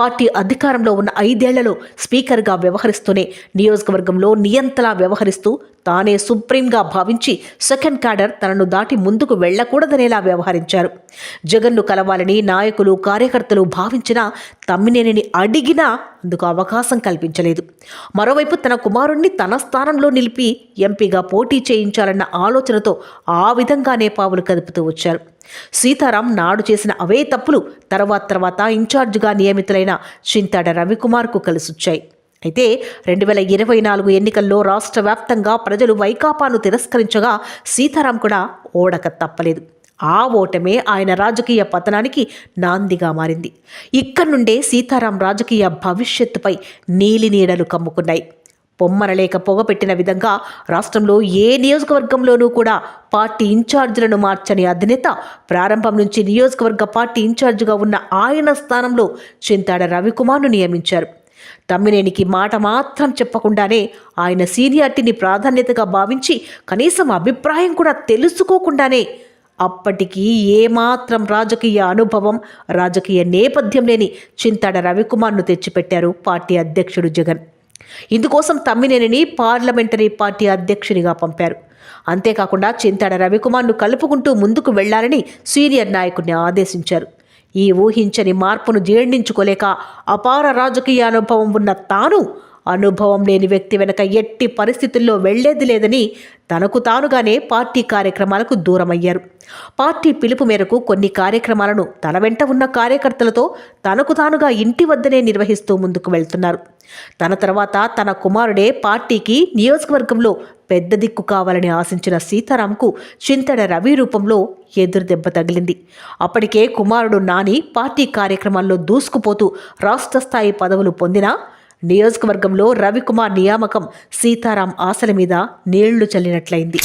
Party అధికారంలో ఉన్న ఐదేళ్ళలో స్పీకర్గా వ్యవహరిస్తూనే నియోజకవర్గంలో నియంతలా వ్యవహరిస్తూ తానే సుప్రీంగా భావించి సెకండ్ క్యాడర్ తనను దాటి ముందుకు వెళ్ళకూడదనేలా వ్యవహరించారు. జగన్ను కలవాలని నాయకులు కార్యకర్తలు భావించినా తమ్మినేనిని అడిగినా అందుకు అవకాశం కల్పించలేదు. మరోవైపు తన కుమారుణ్ణి తన స్థానంలో నిలిపి ఎంపీగా పోటీ చేయించాలన్న ఆలోచనతో ఆ విధంగానే పావులు కదుపుతూ వచ్చారు. సీతారాం నాడు చేసిన అవే తప్పులు తర్వాత తర్వాత ఇన్ఛార్జిగా నియమితులైన చింతాడ రవికుమార్కు కలిసొచ్చాయి. అయితే రెండు వేల ఇరవై నాలుగు ఎన్నికల్లో రాష్ట్ర వ్యాప్తంగా ప్రజలు వైకాపాను తిరస్కరించగా సీతారాం కూడా ఓడక తప్పలేదు. ఆ ఓటమే ఆయన రాజకీయ పతనానికి నాందిగా మారింది. ఇక్కడి నుండే సీతారాం రాజకీయ భవిష్యత్తుపై నీలి నీడలు కమ్ముకున్నాయి. పొమ్మనలేక పొగపెట్టిన విధంగా రాష్ట్రంలో ఏ నియోజకవర్గంలోనూ కూడా పార్టీ ఇన్ఛార్జీలను మార్చని అధినేత ప్రారంభం నుంచి నియోజకవర్గ పార్టీ ఇన్ఛార్జిగా ఉన్న ఆయన స్థానంలో చింతాడ రవికుమార్ను నియమించారు. తమ్మినేనికి మాట మాత్రం చెప్పకుండానే ఆయన సీనియారిటీని ప్రాధాన్యతగా భావించి కనీసం అభిప్రాయం కూడా తెలుసుకోకుండానే అప్పటికి ఏమాత్రం రాజకీయ అనుభవం రాజకీయ నేపథ్యం లేని చింతాడ రవికుమార్ను తెచ్చిపెట్టారు పార్టీ అధ్యక్షుడు జగన్. ఇందుకోసం తమ్మినేనిని పార్లమెంటరీ పార్టీ అధ్యక్షునిగా పంపారు. అంతేకాకుండా చింతాడ రవికుమార్ను కలుపుకుంటూ ముందుకు వెళ్ళాలని సీనియర్ నాయకుడిని ఆదేశించారు. ఈ ఊహించని మార్పును జీర్ణించుకోలేక అపార రాజకీయ అనుభవం ఉన్న తాను అనుభవం లేని వ్యక్తి వెనక ఎట్టి పరిస్థితుల్లో వెళ్ళేది లేదని తనకు తానుగానే పార్టీ కార్యక్రమాలకు దూరమయ్యారు. పార్టీ పిలుపు మేరకు కొన్ని కార్యక్రమాలను తన వెంట ఉన్న కార్యకర్తలతో తనకు తానుగా ఇంటి వద్దనే నిర్వహిస్తూ ముందుకు వెళ్తున్నారు. తన తర్వాత తన కుమారుడే పార్టీకి నియోజకవర్గంలో పెద్ద దిక్కు కావాలని ఆశించిన సీతారాంకు చింతడ రవి రూపంలో ఎదురు దెబ్బ తగిలింది. అప్పటికే కుమారుడు నాని పార్టీ కార్యక్రమాల్లో దూసుకుపోతూ రాష్ట్ర స్థాయి పదవులు పొందినా నియోజకవర్గంలో రవికుమార్ నియామకం సీతారాం ఆశల మీద నీళ్ళు చల్లినట్లయింది.